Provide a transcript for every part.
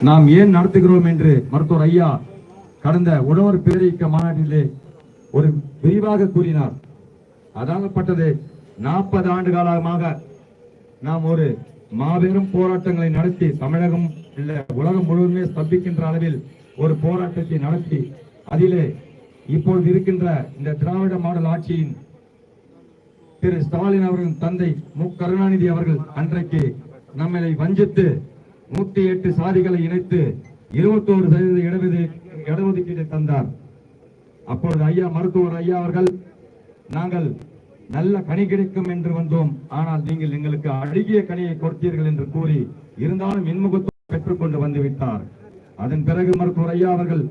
நாம் ஏன் நடத்துகிறோம் என்று மருத்துவர் ஐயா கடந்த உழவர் பேரியக்க மாநாட்டிலே ஒரு விரிவாக கூறினார். அதாகப்பட்டது நாற்பது ஆண்டு காலமாக நாம் ஒரு மாபெரும் போராட்டங்களை நடத்தி தமிழகம் இல்ல உலகம் முழுவதுமே ஸ்தம்பிக்கின்ற அளவில் ஒரு போராட்டத்தை நடத்தி அதிலே இப்பொழுது இருக்கின்ற இந்த திராவிட மாடல் ஆட்சியின் திரு ஸ்டாலின் அவர்களின் தந்தை மு. கருணாநிதி அவர்கள் அன்றைக்கு நம்மளை வஞ்சித்து நூத்தி எட்டு சாதிகளை இணைத்து இருபத்தோரு சதவீத இடஒது இடஒதுக்கீடு தந்தார். அப்பொழுது ஐயா மருத்துவர் ஐயா அவர்கள் நாங்கள் நல்ல கனி கிடைக்கும் என்று வந்தோம். ஆனால் நீங்கள் எங்களுக்கு அழுகிய கனியை கொடுத்தீர்கள் என்று கூறி இருந்தாலும் இன்முகத்தை பெற்றுக்கொண்டு வந்து விட்டார். அதன் பிறகு மருத்துவர் ஐயா அவர்கள்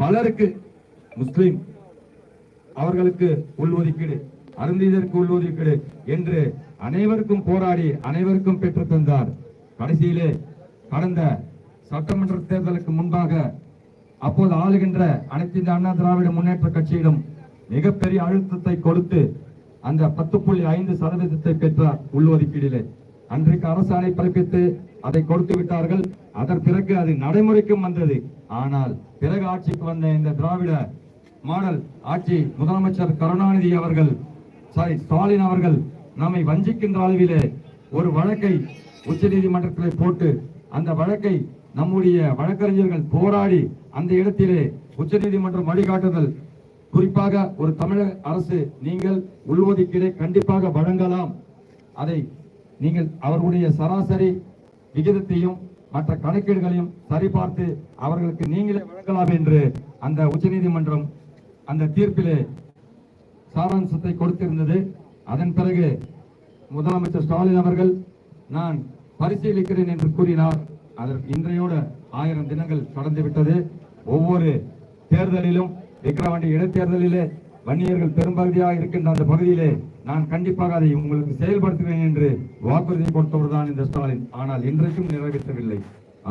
பலருக்கு முஸ்லிம் அவர்களுக்கு உள்ஒதுக்கீடு அருந்திதற்கு உள்ஒதுக்கீடு என்று அனைவருக்கும் போராடி அனைவருக்கும் பெற்று தந்தார். கடைசியிலே கடந்த சட்டமன்ற தேர்தலுக்கு முன்பாக அப்போது ஆளுகின்ற அனைத்து இந்த அண்ணா திராவிட முன்னேற்ற கட்சியிடம் மிகப்பெரிய அழுத்தத்தை கொடுத்து அந்த பத்து புள்ளி ஐந்து சதவீதத்தை பெற்றார் உள்ஒதுக்கீடிலே அன்றைக்கு அரசாணை பிறப்பித்து அதை கொடுத்து விட்டார்கள். அதன் பிறகு அது நடைமுறைக்கும் வந்தது. ஆனால் பிறகு ஆட்சிக்கு வந்த இந்த திராவிட மாடல் ஆட்சி முதலமைச்சர் கருணாநிதி அவர்கள் சாரி ஸ்டாலின் அவர்கள் நம்மை வஞ்சிக்கின்ற அளவிலே ஒரு வழக்கை உச்சநீதிமன்றத்திலே போட்டு அந்த வழக்கை நம்முடைய வழக்கறிஞர்கள் போராடி அந்த இடத்திலே உச்சநீதிமன்றம் வழிகாட்டுதல். குறிப்பாக ஒரு தமிழக அரசு நீங்கள் உள்ஒதுக்கீடை கண்டிப்பாக வழங்கலாம். அதை நீங்கள் அவர்களுடைய சராசரி விகிதத்தையும் மற்ற கணக்கீடுகளையும் சரிபார்த்து அவர்களுக்கு நீங்களே வழங்கலாம் என்று அந்த உச்சநீதிமன்றம் அந்த தீர்ப்பிலே சாராம்சத்தை கொடுத்திருந்தது. அதன் பிறகு முதலமைச்சர் ஸ்டாலின் அவர்கள் நான் பரிசீலிக்கிறேன் என்று கூறினார். அதற்கு இன்றையோடு ஆயிரம் தினங்கள் கடந்து விட்டது. ஒவ்வொரு தேர்தலிலும் விக்கிரவாண்டி இடைத்தேர்தலிலே வன்னியர்கள் பெரும்பகுதியாக இருக்கின்ற அந்த பகுதியிலே நான் கண்டிப்பாக அதை உங்களுக்கு செயல்படுத்துவேன் என்று வாக்குறுதி கொடுத்தவர்தான் இந்த ஸ்டாலின். ஆனால் இன்றைக்கும் நிறைவேற்றவில்லை.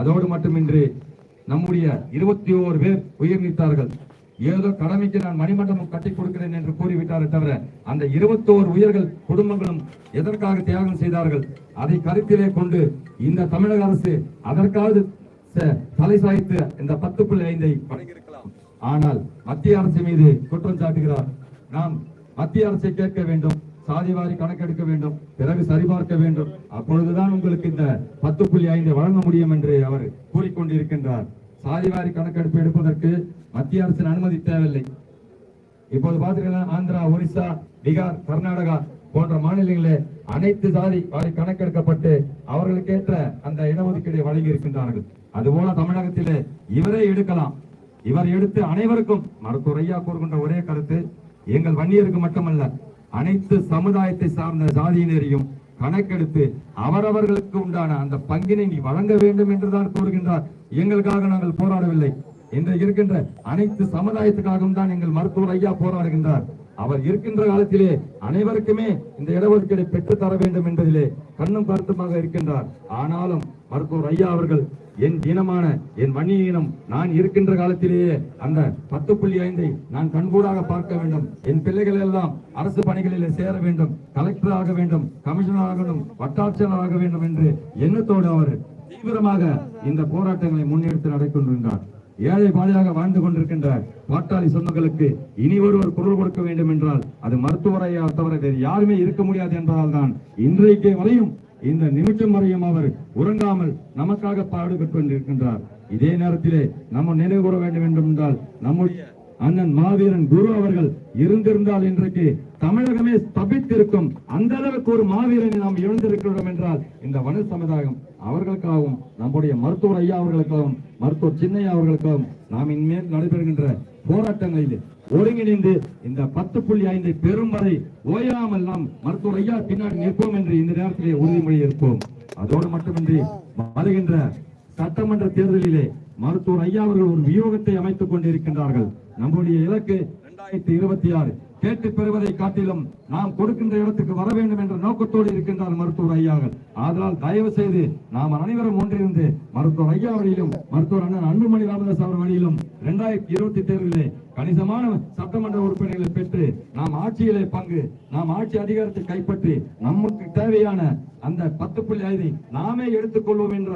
அதோடு மட்டுமின்றி நம்முடைய இருபத்தி ஓரு பேர் உயிர் நீத்தார்கள். ஏதோ கடமைக்கு நான் மணிமண்டபம் கட்டி கொடுக்கிறேன் என்று கூறிவிட்டாரே தவிர அந்த இருபத்தோரு உயிர்கள் குடும்பங்களும் எதற்காக தியாகம் செய்தார்கள்? அதை கருத்திலே கொண்டு இந்த தமிழக அரசு அதற்காவது தலை சாய்த்து இந்த பத்து புள்ளி ஐந்தை வழங்கியிருக்கலாம் ஆனால் மத்திய அரசு மீது குற்றம் சாட்டுகிறார். நாம் மத்திய அரசை கேட்க வேண்டும் சாதிவாரி கணக்கெடுக்க வேண்டும் பிறகு சரிபார்க்க வேண்டும். அப்பொழுதுதான் உங்களுக்கு இந்த பத்து புள்ளி ஐந்தை வழங்க முடியும் என்று அவர் கூறிக்கொண்டிருக்கின்றார். சாதிவாரி கணக்கெடுப்பு எடுப்பதற்கு மத்திய அரசின் அனுமதி தேவையில்லை. இப்போது பார்த்தீங்கன்னா ஆந்திரா ஒரிசா பீகார் கர்நாடகா போன்ற மாநிலங்களிலே அனைத்து சாதி வாரி கணக்கெடுக்கப்பட்டு அவர்களுக்கேற்ற அந்த இடஒதுக்கீடு வழங்கி இருக்கின்றார்கள். அதுபோல தமிழகத்திலே இவரே எடுக்கலாம். இவர் எடுத்து அனைவருக்கும் மருத்துவரையா கூறுகின்ற ஒரே கருத்து எங்கள் வன்னியருக்கு மட்டுமல்ல அனைத்து சமுதாயத்தை சார்ந்த சாதியினரையும் கணக்கெடுத்து அவரவர்களுக்கு உண்டான அந்த பங்கினை நீ வழங்க வேண்டும் என்றுதான் கூறுகின்றார். எங்களுக்காக நாங்கள் போராடவில்லை. இன்று இருக்கின்ற அனைத்து சமுதாயத்துக்காகவும் தான் எங்கள் மருத்துவர் ஐயா போராடுகின்றார். அவர் இருக்கின்ற காலத்திலே அனைவருக்குமே இந்த இடஒதுக்கீடை பெற்றுத்தர வேண்டும் என்பதிலே கண்ணும் கருத்துமாக இருக்கின்றார். ஆனாலும் மருத்துவர் ஐயா அவர்கள் என் இனமான என் மணி இனம் நான் இருக்கின்ற காலத்திலேயே அந்த பத்து புள்ளி ஐந்தை நான் கண்கூடாக பார்க்க வேண்டும். என் பிள்ளைகள் எல்லாம் அரசு பணிகளிலே சேர வேண்டும். கலெக்டர் ஆக வேண்டும் கமிஷனர் ஆகணும் வட்டாட்சியர் ஆக வேண்டும் என்று எண்ணத்தோடு அவர் தீவிரமாக இந்த போராட்டங்களை முன்னெடுத்து நடக்கின்றார் ஏழை பாதையாக வாழ்ந்து கொண்டிருக்கின்ற பாட்டாளி சொந்தங்களுக்கு இனி ஒருவர் குரல் கொடுக்க வேண்டும் என்றால் அது மருத்துவரையா தவிர வேறு யாருமே இருக்க முடியாது என்பதால் தான் இன்றைக்கு வரையும் இந்த நிமிஷம் வரையும் அவர் உறங்காமல் நமக்காக பாடுபட்டு கொண்டிருக்கின்றார் இதே நேரத்திலே நம்ம நினைவு கூற வேண்டும் என்று என்றால் நம்முடைய அண்ணன் மாவீரன் குரு அவர்கள் இருந்திருந்தால் இன்றைக்கு தமிழகமே ஸ்தபித்திருக்கும் அந்த அளவுக்கு ஒரு மாவீரனை நாம் இழந்திருக்கிறோம் என்றால் இந்த வன சமுதாயம் அவர்களுக்காகவும் நம்முடைய மருத்துவர் ஐயா அவர்களுக்காகவும் மருத்துவர் சின்னையா அவர்களுக்காகவும் நாம் இனிமேல் நடைபெறுகின்ற போராட்டங்களில் ஒருங்கிணைந்து இந்த பத்து புள்ளி ஐந்து பெரும் வரை ஓயாமல் நாம் மருத்துவர் ஐயா பின்னாடி நிற்போம் என்று இந்த நேரத்திலே உறுதிமொழி இருப்போம் அதோடு மட்டுமின்றி வருகின்ற சட்டமன்ற தேர்தலிலே மருத்துவர் ஐயா அவர்கள் ஒரு வியூகத்தை அமைத்துக் கொண்டிருக்கின்றார்கள். நம்முடைய இலக்கு இரண்டாயிரத்தி இருபத்தி ஆறு. கேட்டு பெறுவதை காட்டிலும் நாம் கொடுக்கின்ற இடத்துக்கு வர வேண்டும் என்ற நோக்கத்தோடு இருக்கின்றார் மருத்துவர் ஐயார்கள் அதனால் தயவு செய்து நாம் அனைவரும் ஒன்றிருந்து மருத்துவர் ஐயா வழியிலும் மருத்துவர் அண்ணன் அன்புமணி ராமதாஸ் அவர் வழியிலும் இரண்டாயிரத்தி இருபத்தி தேர்தலிலே கணிசமான சட்டமன்ற உறுப்பினர்களை பெற்று நாம் ஆட்சியிலே பங்கு நாம் ஆட்சி அதிகாரத்தை கைப்பற்றி நமக்கு தேவையான அந்த பத்து புள்ளி ஐதை நாமே எடுத்துக்கொள்வோம் என்ற